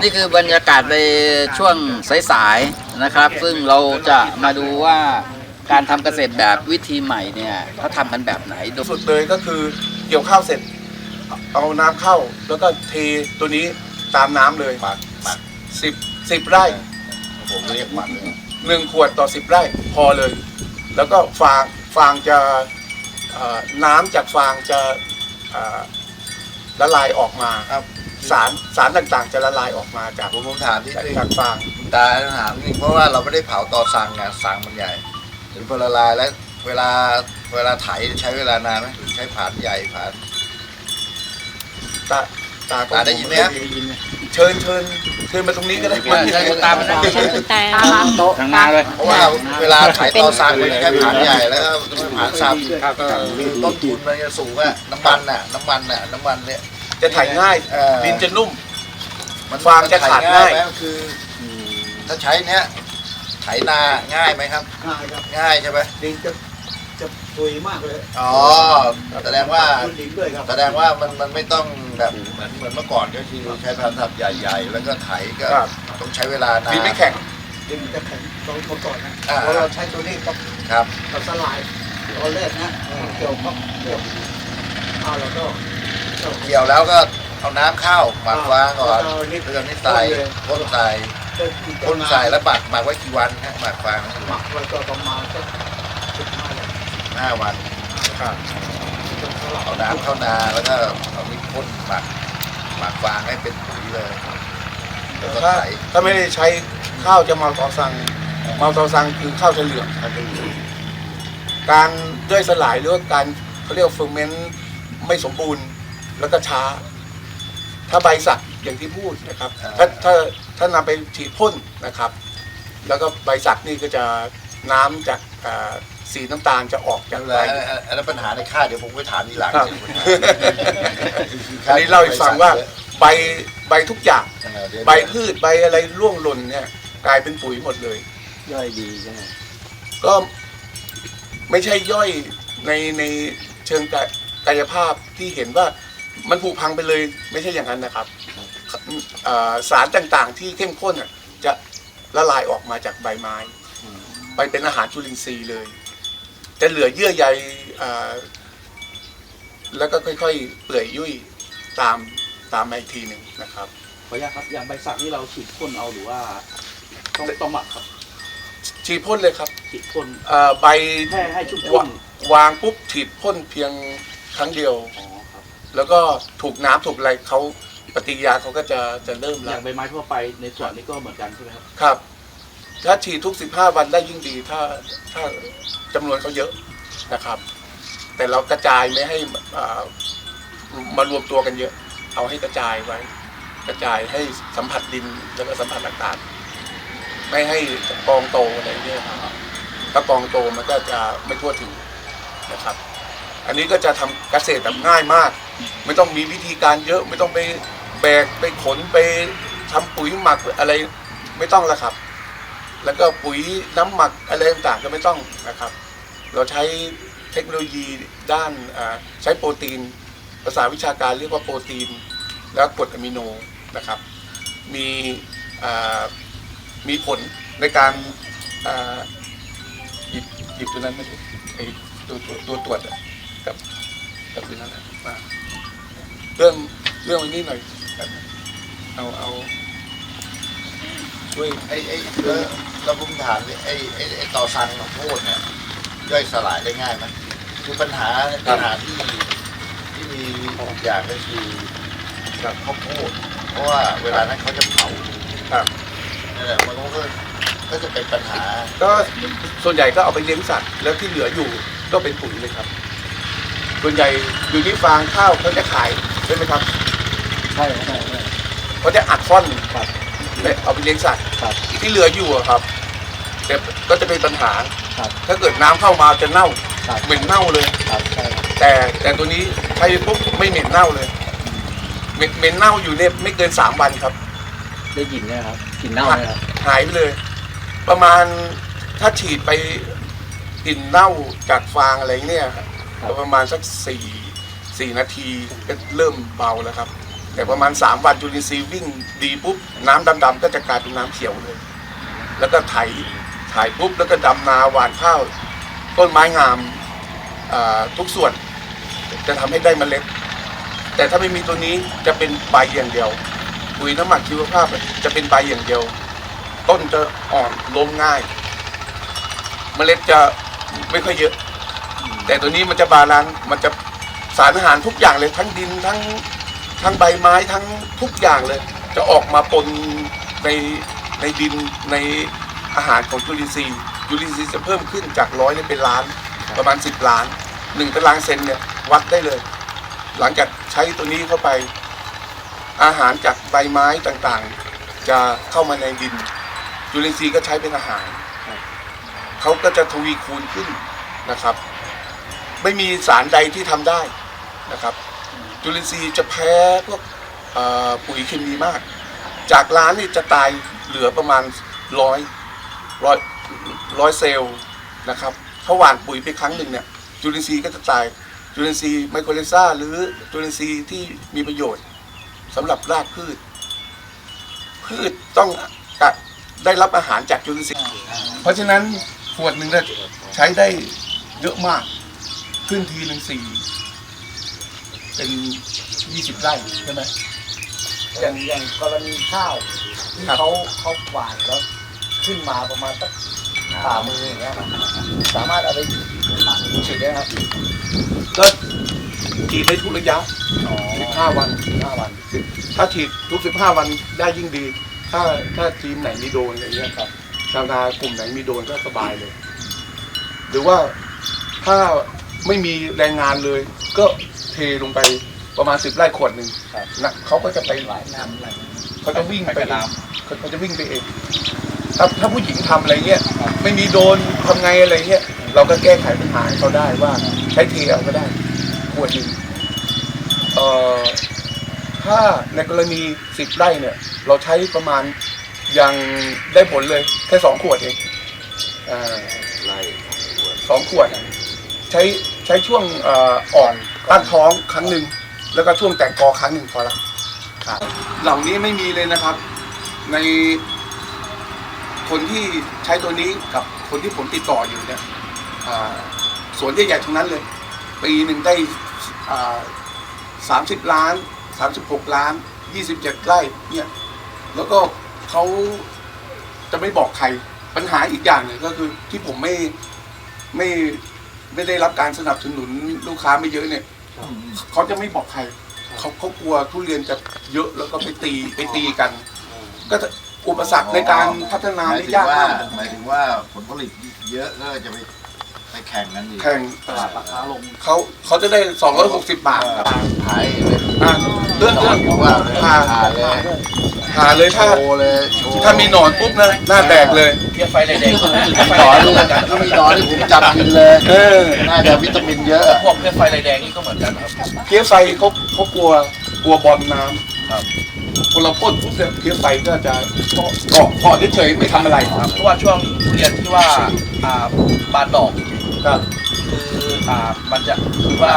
นี่คือบรรยากาศในช่วงสายๆนะครับ ซึ่งเราจะมาดูว่าการทำเกษตรแบบวิธีใหม่เนี่ยเขาทำกันแบบไหนโดยสุดเลยก็คือเกี่ยวข้าวเสร็จ เอาน้ำเข้า แล้วก็เทตัวนี้ตามน้ำเลยหมักหมักสิบสิบไร่ผมเรียกหมักเลยหนึ่งขวดต่อสิบไร่พอเลย แล้วก็ฟางฟางจะเอ่อน้ำจากฟางจะเอ่อละลายออกมาครับ สารสารต่างๆ จะละลายออกมาจากผมผมถามที่จากนี่จากฟางคุณตาถามนี่เพราะว่าเราไม่ได้เผาตอสังไงสังมันใหญ่ถึงพอละลายแล้ว เวลาเวลาไถใช้เวลานานไหมหรือใช้ผ่านใหญ่ผ่าน ตาตาก็ตาได้ยินไหมครับเชิญเชิญเชิญมาตรงนี้ก็ได้เชิญคุณตามานั่งเชิญคุณตาทางหน้าเลย เพราะว่าเวลาไถตอสังมันใช้ผ่านใหญ่แล้วก็ไม่ผ่านซ้ำครับคือต้นทุนมันจะสูงอะน้ำมันน่ะน้ำมันน่ะน้ำมันเนี่ย จะถ่ายง่ายเออ ดินจะนุ่มมันฟางจะขาดง่าย ไหมคืออถ้าใช้เนี้ยไถนาง่ายไหมครับ ง่ายครับง่ายใช่ไหมดินจะจะปุยมากเลยอ๋อแสดงว่า พื้นดินด้วยครับแสดงว่ามันมันไม่ต้องแบบเหมือนเหมือนเมื่อก่อนก็คือใช้พันทับใหญ่ ๆ แล้วก็ไถก็ครับ ต้องใช้เวลานาน ดินไม่แข็ง ดินจะแข็งตรงเมื่อก่อนนะอ่า เพราะเราใช้ตัวนี้กับครับกับสลายตอนแรกนะเกี่ยวกับเกี่ยวข้าวเราก็ เกี่ยวแล้วก็เอาน้ำเข้าหมักฟางก่อนเอานิดเรื่องนี้ใส่พ่นใส่ก็กินพ่นใส่แล้วหมักหมักไว้กี่วันฮะหมักฟางหมักไว้ก็ประมาณสักสิบห้าวันห้าวันครับเอาน้ำเข้านาแล้วก็เอานี่พ่นหมักหมักฟางให้เป็นปุ๋ยเลยแล้วก็ถ้าไถถ้าไม่ได้ใช้ข้าวจะเมาตอซังเมาตอซังคือข้าวจะเหลืองการย่อยสลายหรือว่าการเขาเรียกว่าเฟอร์เมนต์ไม่สมบูรณ์ แล้วก็ช้า ถ้าใบสักอย่างที่พูดนะครับ ถ้าถ้าถ้านำไปฉีดพ่นนะครับ แล้วก็ใบสักนี่ก็จะน้ำจากอ่าสีน้ำตาลจะออกจากแล้วใบ อันนั้นปัญหาในค่ายเดี๋ยวผมไปถามทีหลังครับ อันนี้เล่าให้ฟังว่าใบใบทุกอย่างเออเดี๋ยวใบพืชใบอะไรร่วงหล่นเนี่ย กลายเป็นปุ๋ยหมดเลย ย่อยดีใช่ไหมก็ไม่ใช่ย่อยในในเชิงกายกายภาพที่เห็นว่า มันผุพังไปเลยไม่ใช่อย่างนั้นนะครับอ่าสารต่างๆที่เข้มข้นอะจะละลายออกมาจากใบไม้ ไปเป็นอาหารจุลินทรีย์เลย จะเหลือเยื่อใยอ่าแล้วก็ค่อยๆ เปื่อยยุ่ยตามตามมาอีกทีหนึ่งนะครับขออนุญาตครับอย่างใบสักนี่เราฉีดพ่นเอาหรือว่าต้องต้องหมักครับ ฉีดพ่นเลยครับ ฉีดพ่นอ่าใบแค่ให้ชุ่มวะชุ่มวางปุ๊บฉีดพ่นเพียงครั้งเดียวอ๋อครับ แล้วก็ถูกน้ำถูกอะไรเขาปฏิกิริยาเขาก็จะจะเริ่มอแล้ย่าวงใบไม้ทั่วไปในสวนนี่ก็เหมือนกันใช่ไหมครับ ครับ ถ้าฉีดทุก 15 วันได้ยิ่งดี ถ้าถ้าจำนวนเขาเยอะนะครับ แต่เรากระจายไม่ให้อ่ามารวมตัวกันเยอะ เอาให้กระจายไว้ กระจายให้สัมผัสดินแล้วก็สัมผัสอากาศไม่ให้กองโตอะไรเงี้ยครับถ้ากองโตมันก็จะไม่ทั่วถึงนะครับ อันนี้ก็จะทำเกษตรแบบง่ายมาก ไม่ต้องมีวิธีการเยอะ ไม่ต้องไปแบกไปขนไปทำปุ๋ยหมักอะไรไม่ต้องแล้วครับ แล้วก็ปุ๋ยน้ำหมักอะไรต่างๆก็ไม่ต้องนะครับ เราใช้เทคโนโลยีด้านใช้โปรตีน ภาษาวิชาการเรียกว่าโปรตีน แล้วกรดอะมิโนนะครับ มีมีผลในการอ่าหยิบหยิบตัวนั้นมาดูไอ้ตัวตัวตรวจ กับกับตัวนั้นอะมาเรื่องเรื่องอันนี้หน่อย เอาเอาช่วยไอ้ไอ้แล้วแล้วผมถามดิไอ้ไอ้ไอ้ต่อสังของโพดเนี่ยย่อยสลายได้ง่ายไหมคือปัญหาปัญหาที่ที่มีอย่างก็คือครับข้าวโพดเพราะว่าเวลานั้นเขาจะเผาครับนั่นแหละมันก็ก็จะเป็นปัญหา ก็ส่วนใหญ่ก็เอาไปเลี้ยงสัตว์แล้วที่เหลืออยู่ก็เป็นปุ๋ยเลยครับ ส่วนใหญ่อยู่ที่ฟางข้าวเขาจะขายใช่ไหมครับใช่ใช่ใช่เขาจะอัดฟ่อนครับแล้วเอาไปเลี้ยงสัตว์ครับที่เหลืออยู่อะครับแต่ก็จะเป็นปัญหาครับถ้าเกิดน้ำเข้ามาจะเน่าครับเหม็นเน่าเลยครับใช่แต่แต่ตัวนี้ใช้ปุ๊บไม่เหม็นเน่าเลยเหม็นเหม็นเน่าอยู่เนี่ยไม่เกินสามวันครับ ได้ยินไหมครับกลินเน่าไหมครับหายไปเลย ประมาณถ้าฉีดไปกลิ่นเน่าจากฟางอะไรเนี่ยครับ ครับประมาณสักสี่สี่นาทีก็เริ่มเบาแล้วครับ แต่ประมาณ 3 วันจุลินทรีย์วิ่งดีปุ๊บน้ำดำๆก็จะกลายเป็นน้ำเขียวเลย แล้วก็ไถไถปุ๊บแล้วก็ดำนาหว่านข้าวต้นไม้งามอ่าทุกส่วนจะทำให้ได้เมล็ด แต่ถ้าไม่มีตัวนี้จะเป็นใบอย่างเดียวปุ๋ยน้ำหมักชีวภาพจะเป็นใบอย่างเดียว ต้นจะอ่อนล้มง่าย เมล็ดจะไม่ค่อยเยอะ แต่ตัวนี้มันจะบาลานซ์มันจะสารอาหารทุกอย่างเลยทั้งดินทั้งทั้งใบไม้ทั้งทุกอย่างเลย จะออกมาปนในในดินในอาหารของจุลินทรีย์จุลินทรีย์จะเพิ่มขึ้นจากร้อยเป็นล้านประมาณ 10 ล้านหนึ่งตารางเซนเนี่ยวัดได้เลย หลังจากใช้ตัวนี้เข้าไป อาหารจากใบไม้ต่างๆ จะเข้ามาในดินจุลินทรีย์ก็ใช้เป็นอาหารเขาก็จะทวีคูณขึ้นนะครับ ไม่มีสารใดที่ทำได้นะครับจุลินทรีย์จะแพ้พวกปุ๋ยเคมีมาก จากล้านนี่จะตายเหลือประมาณร้อยร้อยร้อยเซลล์นะครับถ้าหว่านปุ๋ยไปครั้งหนึ่งเนี่ยจุลินทรีย์ก็จะตายจุลินทรีย์ไมโครเลซ่าหรือจุลินทรีย์ที่มีประโยชน์สำหรับรากพืช พืชต้องได้รับอาหารจากจุลินทรีย์ เพราะฉะนั้นขวดหนึ่งเนี่ยใช้ได้เยอะมาก ขึ้นทีหนึ่งสี่เป็นยี่สิบไร่ใช่ไหม อย่างอย่างกรณีข้าวที่ครับ เขาเขาหว่านแล้วขึ้นมาประมาณสักฝ่ามืออย่างเงี้ยครับสามารถเอาไปฉีดได้ครับก็ฉีดได้ทุกระยะสิบห้าวัน ห้าวันถ้าฉีดทุกสิบห้าวันได้ยิ่งดี ถ้าถ้าทีมไหนมีโดรนอย่างเงี้ยครับชาวนากลุ่มไหนมีโดรนก็สบายเลย หรือว่าถ้า ไม่มีแรงงานเลย ก็เทลงไปประมาณสิบไร่ขวดหนึ่งนะเขาก็จะไปหลายน้ำหลายเขาจะวิ่งไปเองเขาเขาจะวิ่งไปเองถ้าถ้าผู้หญิงทำอะไรเงี้ยไม่มีโดนทำไงอะไรเงี้ยเราก็แก้ไขปัญหาให้เขาได้ว่าใช้เทเอาก็ได้ขวดหนึ่งเอ่อถ้าในกรณีสิบไร่เนี่ย เราใช้ประมาณยังได้ผลเลยแค่สองขวดเองอ่าสองขวด ใช้ ใช้ช่วงเอ่ออ่อนตั้งท้องครั้งหนึ่งแล้วก็ช่วงแต่งกอครั้งหนึ่งพอละเหล่านี้ไม่มีเลยนะครับ ในคนที่ใช้ตัวนี้กับคนที่ผมติดต่ออยู่เนี่ยอ่าสวนใหญ่ๆทั้งนั้นเลย ปีหนึ่งได้สามสิบล้านสามสิบหกล้านยี่สิบเจ็ดไร่เนี่ยแล้วก็เขาจะไม่บอกใครปัญหาอีกอย่างหนึ่งก็คือที่ผมไม่ไม่ ไม่ได้รับการสนับสนุนลูกค้าไม่เยอะเนี่ยเขาจะไม่บอกใครเขาเขากลัวทุเรียนจะเยอะแล้วก็ไปตีไปตีกัน ก็จะอุปสรรคในการพัฒนาหมายได้ถึงยากว่ามากหมายถึงว่าผลผลิตเยอะก็จะไปไปแข่งกันอีกแข่งตลาดราคาลงเขาเขาจะได้ 260 บาทครับขายเลยอ่าเรื่องเรื่องบอกว่าเลยหาขายเลย หาเลยถ้าโชว์เลยโชว์ถ้ามีหนอนปุ๊บนะหน้าแตกเลยเพี้ยไฟแดงๆก็มีหนอนนี่ถ้ามีหนอนนี่ผมจับกินเลยเออน่าจะวิตามินเยอะพวกเพี้ยไฟแดงๆนี่ก็เหมือนกันครับเพี้ยไฟเขาเขากลัวกลัวบอลน้ำพอเราพ่นปุ๊บเนี่ยเพี้ยไฟก็จะเกาะเกาะเกาะเฉยๆไม่ทำอะไรเพราะว่าช่วงทุเรียนที่ว่าอ่าบานดอกครับคืออ่ามันจะคือว่า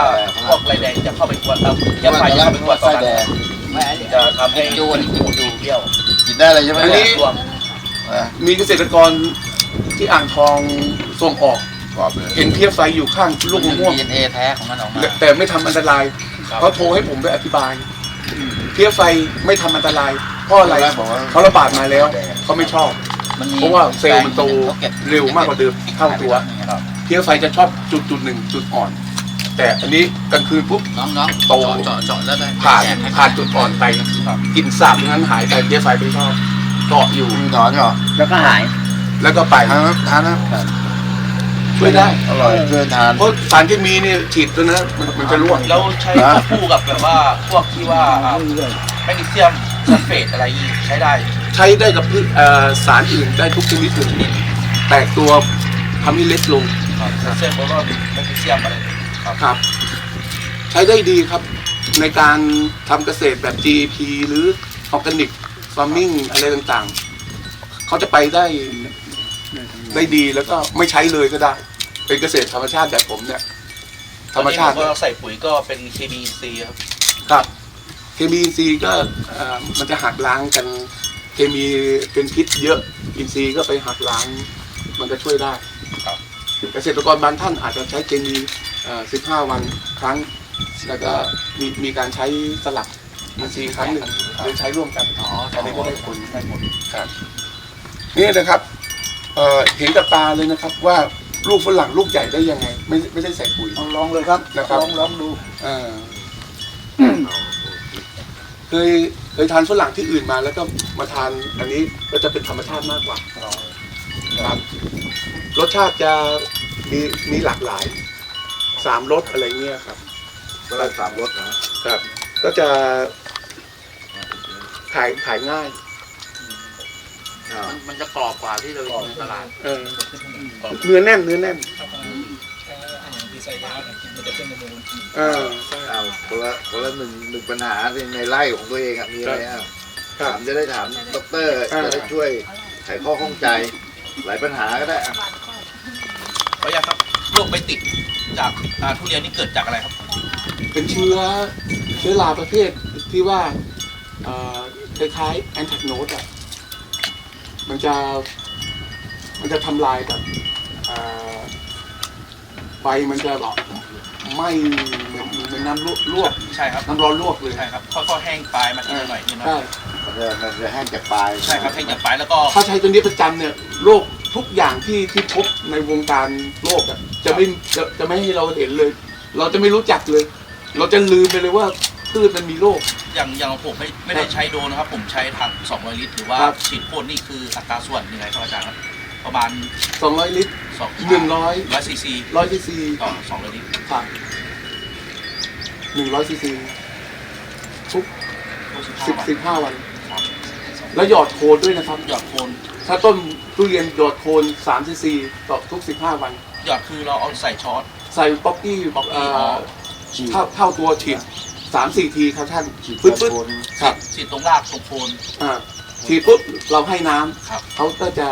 พวกไรแดงจะเข้าไปกวนเอาเพี้ยไฟจะเข้าไปกวนตอนนั้น ไม่อันนี้จะทำให้ดูดูเบี้ยวกินได้เลยใช่ไหมอันนี้เนี่ยรวมนะมีเกษตรกรที่อ่างทองส่งออกกรอบเลยเห็นเพี้ยไฟอยู่ข้างลูกมะม่วง ดีเอ็นเอแท้ของมันออกมาแต่ไม่ทำอันตรายเขาโทรให้ผมไปอธิบาย เพี้ยไฟไม่ทำอันตรายเพราะอะไรบอกว่าเขาระบาดมาแล้วเขาไม่ชอบ มันมีเพราะว่าเซลล์มันโตขาก็บเร็วมากกว่าเดิมเท่าตัว ครับเพี้ยไฟจะชอบจุดจุดหนึ่งจุดอ่อน แต่อันนี้กลางคืนปุ๊บ น้องๆโต เจาะเจาะแล้วได้ผ่านแจกให้ผ่านจุดอ่อนไปกลินสาบนั้นหายไปเพี้ยไฟไม่ชอบเกาะอยู่ มีหนอนเหรอแล้วก็หาย แล้วก็ไปทานนะทานนะช่วยได้อร่อยเพื่อนทาน เพราะสารเคมีนี่ฉีดตัวนั้นมันมันจะร่วงแล้วใช้ควบคู่กับแบบว่าพวกที่ว่าอ่าแมกนีเซียมซัลเฟตอะไรอีกใช้ได้ ใช้ได้กับพืชเอ่อสารอื่นได้ทุกชนิดเลยแตกตัวทำให้เล็กลงครับแคลเซียมโบรอนแมกนีเซียมอะไร ครับครับ ใช้ได้ดีครับ ในการทำเกษตรแบบ GP หรือออร์แกนิกฟาร์มิงอะไรต่างๆ เขาจะไปได้ได้ดีแล้วก็ไม่ใช้เลยก็ได้ เป็นเกษตรธรรมชาติแบบผมเนี่ย ธรรมชาติตอนนี้ผมก็ใส่ปุ๋ยก็เป็น KBC ครับครับ เคมีอินทรีย์ก็เอ่อมันจะหักล้างกัน เคมีเป็นพิษเยอะอินทรีย์ก็ไปหักล้าง มันก็ช่วยได้ ครับ เกษตรกรบางท่านอาจจะใช้เคมี เอ่อ15วันครั้ง แล้วก็มีมีการใช้สลับอินทรีย์ครั้งหนึ่งหรือใช้ร่วมกันอ๋ออันนี้ก็ได้ผลได้ผลครับนี่นะครับเอ่อเห็นกับตาเลยนะครับว่าลูกฝรั่งลูกใหญ่ได้ยังไง ไม่ไม่ได้ใส่ปุ๋ยลองลองเลยครับนะครับลองลองดูเอ่อเคยเคยทานฝรั่งที่อื่นมาแล้วก็มาทานอันนี้ก็จะเป็นธรรมชาติมากกว่าครับรสชาติจะมีมีหลากหลาย สามรสอะไรเงี้ยครับเวลาสามรถนะครับ ก็จะขายขายง่ายอ่ามันมันจะกรอบกว่าที่เราไปซื้อในตลาดเออเนื้อแน่นเนื้อแน่นเออใช่เอาคนละคนละหนึ่งหนึ่งปัญหาในไร่ของตัวเองอะมีอะไรอะครัถาบมจะได้ถามดอกเตอร์อ่า จะได้ช่วยไขข้อข้องใจ หลายปัญหาก็ได้อะขออนุญาตครับโรคใบติด จากอ่าทุเรียนนี่เกิดจากอะไรครับ เป็นเชื้อเชื้อราประเภทที่ว่าเอ่อคล้ายๆแอนแทกโนดอะมันจะมันจะทำลายกับเอ่อใบมันจะแบบไหม้เหมือนเหมือนน้ำลวกลวกใช่ครับ น้ำร้อนลวกเลยใช่ครับค่อยๆแห้งปลายมาทีละหน่อยทีละหน่ใช่อยมันจะมันจะแห้งจากปลาย ใช่ครับแห้งจากปลายแล้วก็ ถ้าใช้ตัวนี้ประจำเนี่ยโรค ทุกอย่างที่ที่พบในวงการโลกอะจะไม่จะจะไม่ให้เราเห็นเลย เราจะไม่รู้จักเลย เราจะลืมไปเลยว่าพืชมันมีโรค อย่างอย่างของผมไม่ไม่ได้ใช้โดรนนะครับ ผมใช้ถัง200 ลิตร หรือว่าครับ ฉีดพ่นนี่คืออัตราส่วนยังไงครับอาจารย์ครับประมาณ200 ลิตร2หนึ่งร้อยร้อยซีซีร้อยซีซีต่อ200ลิตรครับหนึ่งร้อยซีซีทุกทุกสิบ15วันสิบห้าวันครับแล้วหยอดโคนด้วยนะครับ หยอดโคน ถ้าต้นทุเรียนหยอดโคนสามซีซีต่อทุกสิบห้าวัน หยอดคือเราเอาใส่ช้อนใส่ป๊อกกี้ป๊อกกี้เอ่ออ๋อ เท่าเท่าตัวฉีดสามสี่ทีครับท่านฉีดปึ๊ดโคปึ๊ดนครับฉีดตรงรากตรงโคนอ่าฉีดปุ๊บเราให้น้ำครับ เขาก็จะ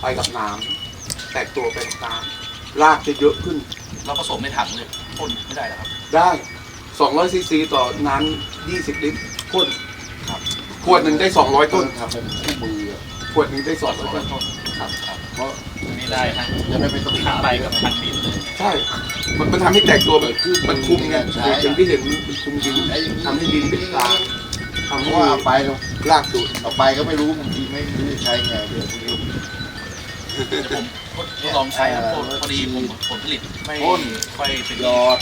ไปกับน้ำแตกตัวไปกับน้ำรากจะเยอะขึ้นเราผสมในถังเลยพ่นไม่ได้เหรอครับ ได้200ซีซีต่อน้ำ20 ลิตรพ่นครับขวดหนึ่งได้ 200 ต้นทำเป็นคู่มืออะ ขวดหนึ่งได้สอง200ร้ต้อยนต้นครับครับเพราะไม่ได้ทั้งจะได้ไม่ต้องทั้งใบกับทั้งดินเลย ใช่ มันมันทำให้แตกตัวแบบคือมันคุมไงใช่ อย่างที่เห็นมันคุมดินทำให้ดินเป็นกลางทำเพให้ราะว่าเอาไปเรารากดูดเอาไปก็ไม่รู้บางทีไม่รู้จะใช้ไงเดี๋ยวพวกนี้ผมทดลองใช้ครับพอพอดีผมผลผลิตไม่พ่นค่อยเป็นหยอด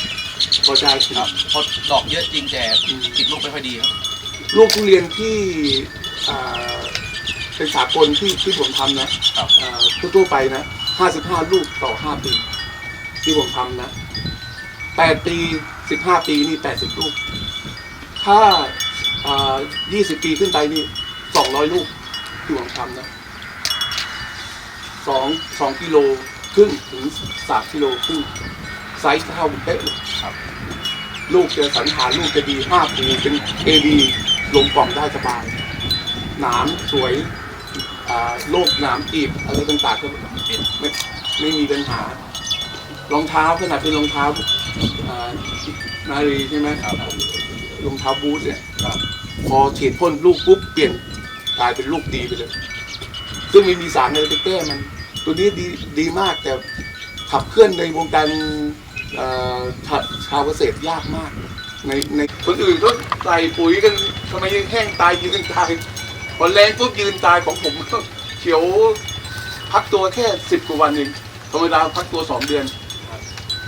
พอได้ครับพอดอกเยอะจริงแต่ติดลูกไม่ค่อยดีครับ ลูกทุเรียนที่อ่า เป็นสากลที่ที่ผมทำนะครับอ่าทั่วๆไปนะ55ลูกต่อ5ปี ที่ผมทำนะ8ปี15ปีนี่80ลูก ถ้าอ่า20ปีขึ้นไปนี่200ลูกที่ผมทำนะ2 2กิโลครึ่งถึง3กิโลครึ่งไซส์เท่าเป๊ะเลยครับ ลูกจะสันฐานลูกจะดีห้าปีเป็นเอดีลงกล่องได้สบาย หนามสวยอ่า โรคหนามตีบอะไรต่างๆก็เป็นไม่ไม่มีปัญหารองเท้าขนาดเป็นรองเท้านารีใช่ไหมครับรองเท้าบูทเนี่ยพอฉีดพ่นลูกปุ๊บเปลี่ยนกลายเป็นลูกดีไปเลย ซึ่งม่มีสารอะไรไปแก้มัน ตัวนี้ดีดีมากแต่ขับเคลื่อนในวงการชาชาวเกษตรยากมาก ในในคนอื่นก็ใส่ปุ๋ยกันทำไมยังแห้งตายยืนตาย พอแรงปุ๊บยืนตายของผมเขียวพักตัวแค่สิบกว่าวันเองธรรมดาพักตัวสองเดือน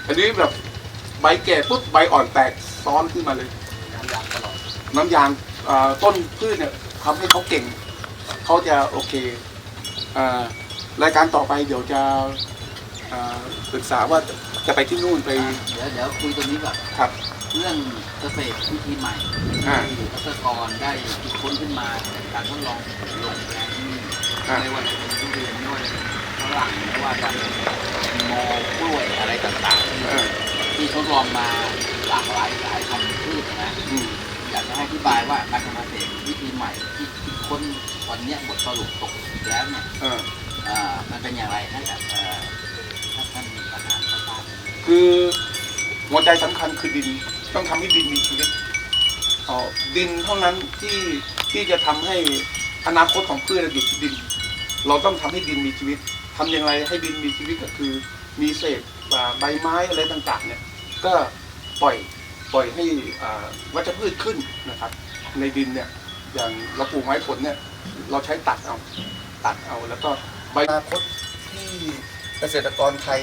อันนี้แบบใบแก่ปุ๊บใบอ่อนแตกซ้อนขึ้นมาเลย น้ำยางตลอดน้ำยางอ่าต้นพืชเนี่ยทำให้เขาเก่ง เขาจะโอเคอ่ารายการต่อไปเดี๋ยวจะอ่าปรึกษาว่าจะไปที่นู่นไป เดี๋ยวเดี๋ยวคุยตรงนี้ก่อนครับ เรื่องเกษตรวิธีใหม่อ่าที่เกษตรกรได้คิดค้นขึ้นมาในการทดลองลงแปลงที่นี่อ่า ไม่ว่าจะเป็นทุเรียนไม่ว่าจะเป็นฝรั่งไม่ว่าจะเป็นโมกล้วยอะไรต่างๆที่อ่าที่ทดลองมาหลากหลายสายพันธุ์พืชนะ อืมอยากจะให้อธิบายว่าการทำเกษตรวิธีใหม่ที่คิดค้นวันเนี้ยบทสรุปตกแล้วเนี่ยอ่าเอ่อมันเป็นอย่างไรให้กับเอ่อท่านท่านประธานทราบคือหัวใจสำคัญคือดิน ต้องทำให้ดินมีชีวิตอ๋อดินเท่านั้นที่ที่จะทำให้อนาคตของพืชอยู่ที่ดิน เราต้องทำให้ดินมีชีวิตทำอย่างไรให้ดินมีชีวิตก็คือมีเศษใบไม้อะไรต่างๆเนี่ยก็ปล่อยปล่อยให้วัชพืชขึ้นนะครับ ในดินเนี่ยอย่างเราปลูกไม้ผลเนี่ยเราใช้ตัดเอาตัดเอาแล้วก็ใบอนาคตที่เกษตรกรไทย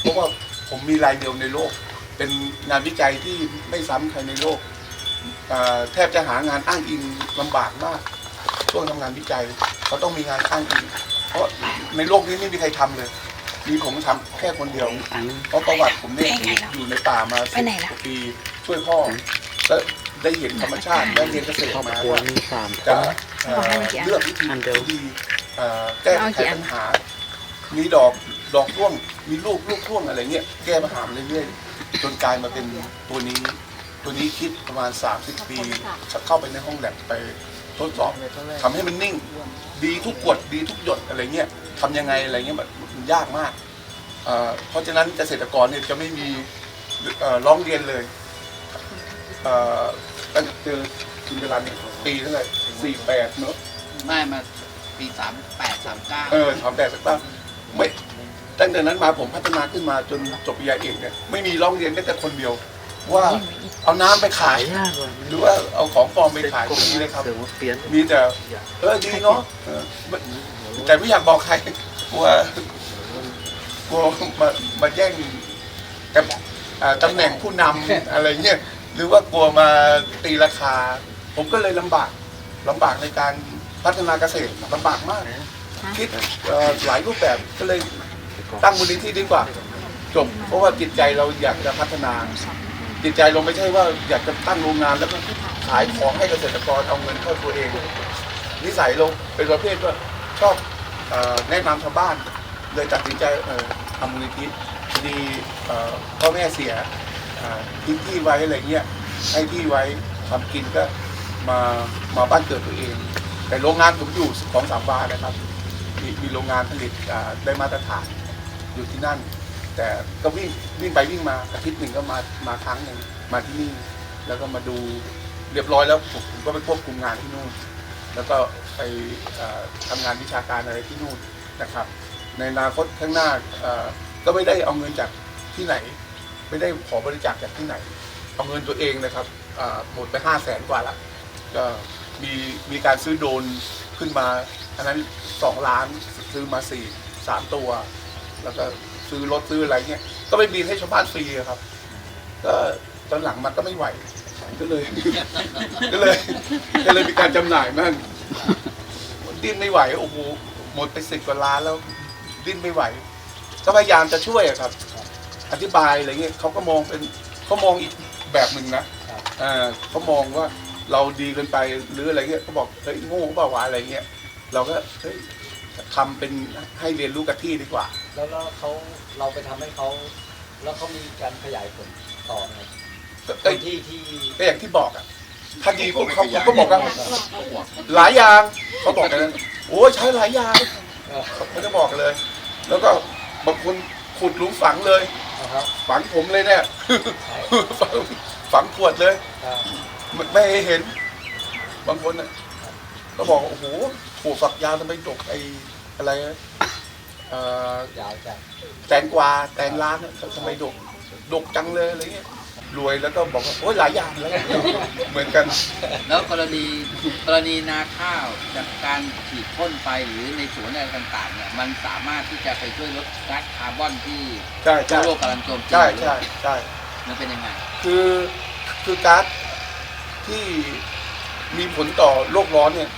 เพราะว่าผมมีรายเดียวในโลก เป็นงานวิจัยที่ไม่ซ้ำใครในโลกอ่าแทบจะหางานอ้างอิงลำบากมากช่วงทำงานวิจัยเขาต้องมีงานอ้างอิง เพราะในโลกนี้ไม่มีใครทำเลย มีผมทำแค่คนเดียว เพราะประวัติผมเนี่ยอยู่ในป่ามาสิบกว่าปีช่วยพ่อแล้วได้เห็นธรรมชาติได้เรียนเกษตรมาว่าจะเอ่อเลือกวิธีที่เอ่อแก้ไขปัญหามีดอกดอกร่วงมีลูกลูกร่วงอะไรเงี้ยแก้ปัญหามาเรื่อยๆ จนกลายมาเป็นตัวนี้ ตัวนี้คิดประมาณ 30 ปีเข้าไปในห้องแลบไปทดสอบทำให้มันนิ่ง ดีทุกกฎดีทุกหยดอะไรเงี้ยทำยังไงอะไรเงี้ยมันมันยากมากเอ่อเพราะฉะนั้นเกษตรกรเนี่ยจะไม่มีเอ่อร้องเรียนเลยเอ่อตั้งแต่เจอคุณเวลาเนี่ยปีเท่าไหร่สี่แปดเนอะได้มาปีสามแปดสามเก้าเออทำแต่สักบ้างไม่ ตั้งแต่นั้นมาผมพัฒนาขึ้นมาจนจบปริญญาเอกเนี่ยไม่มีร้องเรียนแม้แต่คนเดียว ว่าเอาน้ำไปขาย หรือว่าเอาของปลอมไปขายไม่มีเลยครับ มีแต่เออดีเนาะเออไม่แต่ไม่อยากบอกใครกลัวกลัวมามาแย่งกับอ่าตำแหน่งผู้นำอะไรเงี้ยหรือว่ากลัวมาตีราคา ผมก็เลยลำบากลำบากในการพัฒนาเกษตรลำบากมาก คิดเอ่อหลายรูปแบบก็เลย ตั้งมูลนิธิดีกว่าจบเพราะว่าจิตใจเราอยากจะพัฒนา จิตใจเราไม่ใช่ว่าอยากจะตั้งโรงงานแล้วก็ขายของให้เกษตรกรเอาเงินเข้าตัวเอง นิสัยเราเป็นประเภทว่าชอบแนะนำชาวบ้าน เลยตัดสินใจทำมูลนิธิดีพ่อแม่เสียทิ้งที่ไว้อะไรเงี้ยให้ที่ไว้ทำกินก็มามาบ้านเกิดตัวเอง แต่โรงงานผมอยู่ของสามวานะครับมีมีโรงงานผลิตได้มาตรฐาน อยู่ที่นั่น แต่ก็วิ่งวิ่งไปวิ่งมาอาทิตย์หนึ่งก็มามาครั้งหนึ่งมาที่นี่ แล้วก็มาดูเรียบร้อยแล้วผมก็ไปควบคุมงานที่นู่น แล้วก็ไปเอ่อทำงานวิชาการอะไรที่นู่นนะครับ ในอนาคตข้างหน้าก็ไม่ได้เอาเงินจากที่ไหน ไม่ได้ขอบริจาคจากที่ไหน เอาเงินตัวเองนะครับหมดไปห้าแสนกว่าละก็มีมีการซื้อโดนขึ้นมาอันนั้นสองล้านซื้อมาสี่สามตัว แล้วก็ซื้อรถซื้ออะไรเงี้ยก็ไปบินให้ชาวบ้านฟรีอะครับ ก็ตอนหลังมันก็ไม่ไหวก็เลย ก็เลย ก็เลยมีการจำหน่ายมั่งดิ้นไม่ไหวโอ้โหหมดไปสิบกว่าล้านแล้ว ดิ้นไม่ไหว ก็พยายามจะช่วยอะครับ อธิบายอะไรเงี้ยเขาก็มองเป็นเขามองอีกแบบหนึ่งนะเอ่าเขามองว่าเราดีเกินไปหรืออะไรเงี้ยเขาบอกเฮ้ยโง่เปล่าวะอะไรเงี้ยเราก็เฮ้ย ทำเป็นให้เรียนรู้กับที่ดีกว่า แล้วแล้วเขาเราไปทำให้เขาแล้วเขามีการขยายผลต่อไงก็คก็นที่ที่ก็อย่างที่บอกอะถ้าดีพวกเขาเขาก็บอกว่าหลายอย่างเขาบอกกันนั้นโอ้ยใช้หลายอย่างเอ่อเขาจะบอกเลย แล้วก็บางคนขุดหลุมฝังเลยนะครับฝังผมเลยเนี่ยฝังฝังขวดเลยอ่าไม่ไม่ให้เห็น บางคนน่ะ ก็บอกว่าโอ้โหถั่วฝักยาวทำไมดกไอ้อะไรนะเอ่อ ยาวจัดแตงกวาแตงล้านน่ะทำไมดกดกจังเลยอะไรเงี้ยรวยแล้วก็บอกว่าโอ้ยหลายอย่างแล้วเหมือนกันแล้วกรณีกรณีนาข้าวจากการฉีดพ่นไปหรือในสวนอะไรต่างๆเนี่ยมันสามารถที่จะไปช่วยลดก๊าซคาร์บอนที่ใช่ทั่ใช่วโลกกำลังโจมตีใช่อยู่ใช่ใช่มันเป็นยังไงคือคือก๊าซที่มีผลต่อโลกร้อนเนี่ย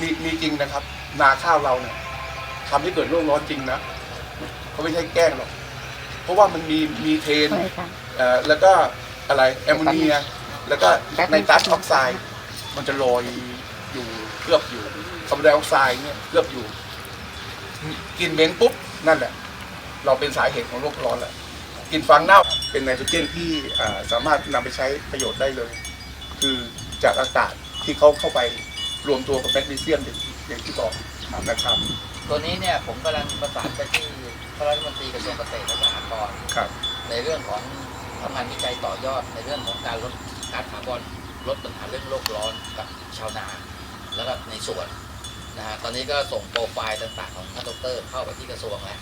มีมีจริงนะครับ นาข้าวเราเนี่ยทำให้เกิดโลกร้อนจริงนะเขาไม่ใช่แกล้งหรอก เพราะว่ามันมีมีเทนเอ่อแล้วก็อะไรแอมโมเนีย แล้วก็ไนตรัสออกไซด์มันจะลอยอยู่เคลือบอยู่คาร์บอนไดออกไซด์เนี่ยเคลือบอยู่ กินเม้นปุ๊บ นั่นแหละ เราเป็นสาเหตุของโลกร้อนแล้วกินฟางเน่าเป็นไนโตรเจนที่อ่าสามารถนำไปใช้ประโยชน์ได้เลย คือจากอากาศที่เขาเข้าไป รวมตัวกับแมกนีเซียมอย่างที่อย่างที่บอกนะครับ ตัวนี้เนี่ยผมกำลังประสานไปที่พระรัฐมนตรีกระทรวงเกษตรและสหกรณ์ครับ ในเรื่องของทำงานวิจัยต่อยอดในเรื่องของการลดก๊าซคาร์บอนลดปัญหาเรื่องโลกร้อนกับชาวนา แล้วก็ในสวนนะฮะตอนนี้ก็ส่งโปรไฟล์ต่างๆของท่านดอกเตอรเข้าไปที่กระทรวงแล้ว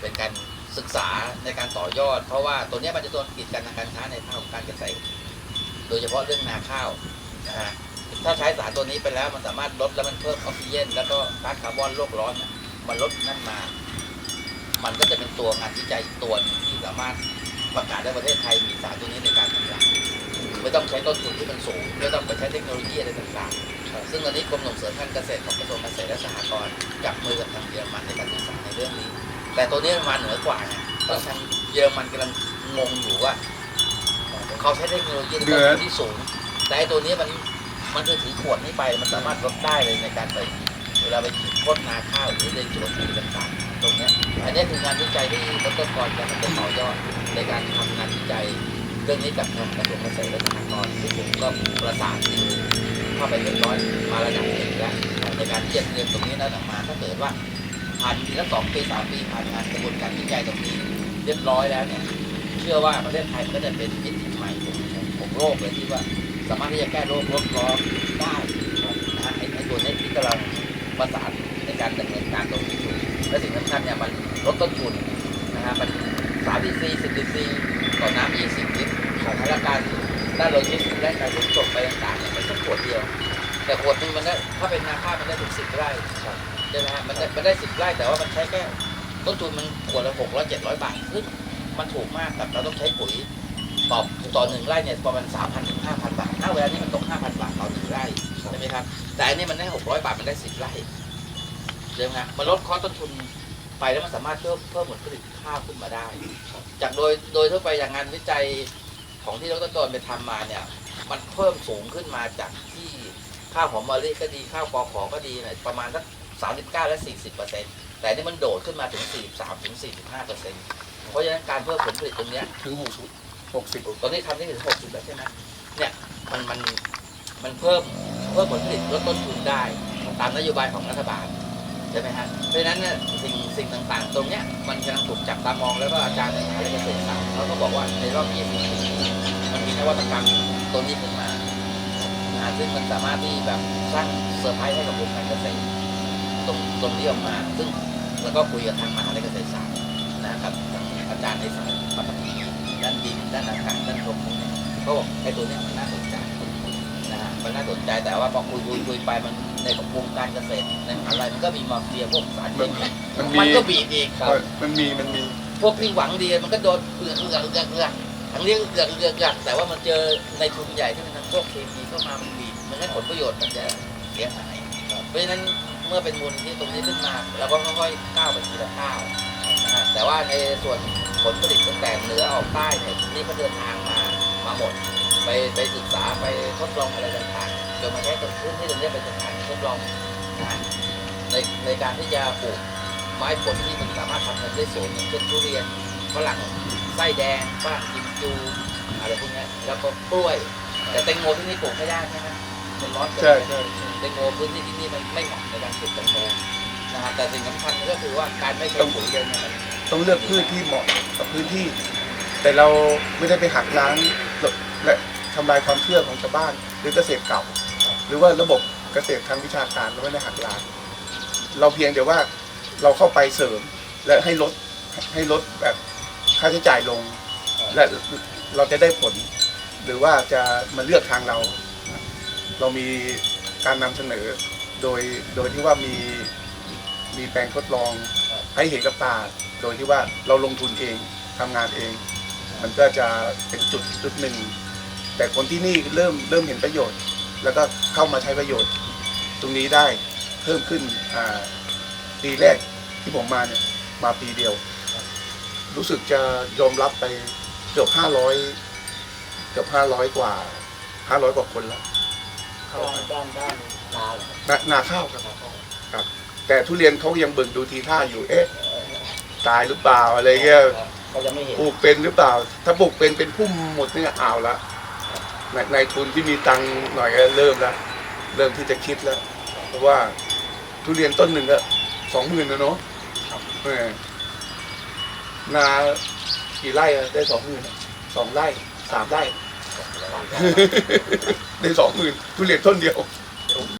เป็นการศึกษาในการต่อยอด เพราะว่าตัวเนี้ยมันจะโดนกีดกันทางการค้าในภาคของการเกษตรโดยเฉพาะเรื่องนาข้าวนะฮะ ถ้าใช้สารตัวนี้ไปแล้วมันสามารถลดแล้วมันเพิ่มออกซิเจนแล้วก็ก๊าซคาร์บอนโลกร้อนเนี่ยมันลดนั่นมา มันก็จะเป็นตัวงานวิจัยตัวนึงที่สามารถประกาศได้ประเทศไทยมีสารตัวนี้ในการทำงานไม่ต้องใช้ต้นทุนที่มันสูงไม่ต้องไปใช้เทคโนโลยีอะไรต่างๆ ซึ่งตอนนี้กรมส่งเสริมการเกษตรของกระทรวงเกษตรและสหกรณ์จับมือกับทางเยอรมันในการศึกษาในเรื่องนี้ แต่ตัวนี้มันมาเหนือกว่าไงเพราะทางเยอรมันกำลังงงอยู่ว่าเขาใช้เทคโนโลยีที่สูง แต่ตัวนี้มัน มันคือถือขวดนี้ไปมันสามารถลดได้เลยในการไปเวลาไปฉีดพ่นนาข้าวหรือในจุลทรีย์ต่างๆตรงนี้อันนี้คืองานวิจัยที่ดรกรจะมันจะต่อยอดในการทำงานวิจัยเรื่องนี้กับทางกระทรวงเกษตรและสหกรณ์ซึ่งผมก็ประสานที่เข้าไปเรียบร้อยมาระดับหนึ่งแล้วในการที่จะเตรียมตรงนี้แล้วออกมาถ้าเกิดว่าผ่านปีละสองปีสามปีผ่านงานกระบวนการวิจัยตรงนี้เรียบร้อยแล้วเนี่ยเชื่อว่าประเทศไทยก็จะเป็นมิติใหม่ของโลกเลยที่ว่า สามารถที่จะแก้โรคโลกร้อนได้นะไอ้ไอ้ตัวนี้ที่กำลังประสานในการดำเนินการตรงนี้อยู่และสิ่งสำคัญเนี่ยมันลดต้นทุนนะฮะมันสามดีซีสิบดีซีต่อน้ำยี่สิบลิตรของและการด้านโลจิสติกส์และการขนส่งไปต่างๆเนี่ยมันแค่ขวดเดียว แต่ขวดนึงมันได้ถ้าเป็นนาข้าวมันได้ถึงสิบไร่ใช่ไหมฮะมันได้มันได้สิบไร่แต่ว่ามันใช้แค่ต้นทุนมันขวดละหกร้อยเจ็ดร้อยบาทซึ่งมันถูกมากกับเราต้องใช้ปุ๋ย ต่อต่อหนึ่งไร่เนี่ยประมาณสามพันถึงห้าพันบาทถ้าเวลานี้มันตกห้าพันบาทต่อหนึ่งไร่ใช่ไหมครับ แต่อันนี้มันได้หกร้อยบาทมันได้สิบไร่ใช่ไหมฮะมันลดคอสต้นทุนไปแล้วมันสามารถเพิ่มเพิ่มผลผลิตข้าวขึ้นมาได้ จากโดยโดยทั่วไปอย่างงานวิจัยของที่ดรกรไปทำมาเนี่ย มันเพิ่มสูงขึ้นมาจากที่ข้าวหอมมะลิก็ดีข้าวกอขอก็ดีเนี่ยประมาณสักสามสิบเก้าและสี่สิบเปอร์เซ็นต์แต่อันนี่มันโดดขึ้นมาถึงสี่สามถึงสี่สิบห้าเปอร์เซ็นต์เพราะฉะนั้นการเพิ่มผลผลิตตรงเนี้ยถึงหกสิบ หกสิบตอนนี้ทำได้ถึงหกสิบแล้วใช่ไหมเนี่ยมันมันมันเพิ่มเพิ่มผลผลิตลดต้นทุนได้ตามนโยบายของรัฐบาลใช่ไหมฮะเพราะฉะนั้นเนี่ยสิ่งสิ่งต่างๆ ตรงเนี้ยมันกำลังถูกจับตามองแล้วก็อาจารย์ในมหาวิทยาลัยเกษตรศาสตร์เขาก็บอกว่าในรอบ20ปีมันมีนวัตกรรมตัวนี้ขึ้นมานะซึ่งมันสามารถที่แบบสร้างเซอร์ไพรส์ให้กับวงการเกษตรตรงตรงนี้ออกมา ซึ่งแล้วก็คุยกับทางมหาวิทยาลัยเกษตรศาสตร์นะครับทางอาจารย์ในสายปฐพี ด้านดินด้านอากาศด้านลมพวกเนี้ยเขาบอกไอ้ตัวเนี้ยมันน่าสนใจนะฮะมันน่าสนใจแต่ว่าพอคุยคุยคุยไปมันในวงการเกษตรในมหาลัยมันก็มีมาเฟียพวกสารเคมีมันมี มันก็บีบอีกครับ มันมีมันมี พวกที่หวังดีมันก็โดนเอือกเอือกเอือกเอือกทั้งเรียกเอือกเอือกเอือกแต่ว่ามันเจอในทุนใหญ่ที่เป็นทางพวกเคมีเข้ามามันบีบมันให้ผลประโยชน์มันจะเสียหายเพราะฉะนั้นเมื่อเป็นมูลที่ตรงนี้ขึ้นมาเราก็ค่อยๆก้าวไปทีละก้าวนะฮะแต่ว่าในส่วน ผลผลิตตั้งแต่เหนือออกใต้เนี่ยนี่ก็เดินทางมามาหมด ไปไปศึกษาไปทดลองอะไรต่างๆจนมาใช้ตรงพื้นที่ตรงนี้เป็นสถานทดลองในในการที่จะปลูกไม้ผลที่มันสามารถทำเงินได้สูงอย่างเช่นทุเรียนฝรั่งไส้แดงฝรั่งกิมจูอะไรพวกนี้แล้วก็กล้วย แต่แตงโมที่นี่ปลูกไม่ได้ใช่ไหมมันร้อนเกินใช่ไปแตงโมพื้นที่ที่นี่มันไม่เหมาะในการปลูกแตงโมนะฮะแต่สิ่งสำคัญก็คือว่าการไม่ใช้ปุ๋ยเยอะเนี่ยมัน ต้องเลือกพืชที่เหมาะกับพื้นที่ แต่เราไม่ได้ไปหักล้างและทำลายความเชื่อของชาวบ้าน หรือเกษตรเก่า หรือว่าระบบเกษตรทางวิชาการเราไม่ได้หักล้างเราเพียงแต่ว่าเราเข้าไปเสริมและให้ลดให้ลดแบบค่าใช้จ่ายลง และเราจะได้ผล หรือว่าจะมาเลือกทางเรา เรามีการนำเสนอโดยโดยที่ว่ามีมีแปลงทดลองให้เห็นกับตา โดยที่ว่าเราลงทุนเองทำงานเอง มันก็จะเป็นจุดจุดหนึ่ง แต่คนที่นี่เริ่มเริ่มเห็นประโยชน์ แล้วก็เข้ามาใช้ประโยชน์ ตรงนี้ได้เพิ่มขึ้นอ่าปีแรกที่ผมมาเนี่ยมาปีเดียว รู้สึกจะยอมรับไปเกือบห้าร้อยเกือบห้าร้อยกว่าห้าร้อยกว่าคนแล้วเข้าไปด้านด้านนาเหรอนานาข้าวครับครับ แต่ทุเรียนเขายังเบิ่งดูทีท่าอยู่เอ๊ะ ตายหรือเปล่าอะไรเงี้ยเขาจะไม่เห็นปลูกเป็นหรือเปล่า ถ้าปลูกเป็นเป็นพุ่มหมดเนี่ยเอาละในในทุนที่มีตังค์หน่อยก็เริ่มแล้วเริ่มที่จะคิดแล้ว เพราะว่าทุเรียนต้นหนึ่งก็สองหมื่นนะเนาะเออนากี่ไร่อะได้สองหมื่นสองไร่สามไร่ได้สองหมื่นทุเรียนต้นเดียว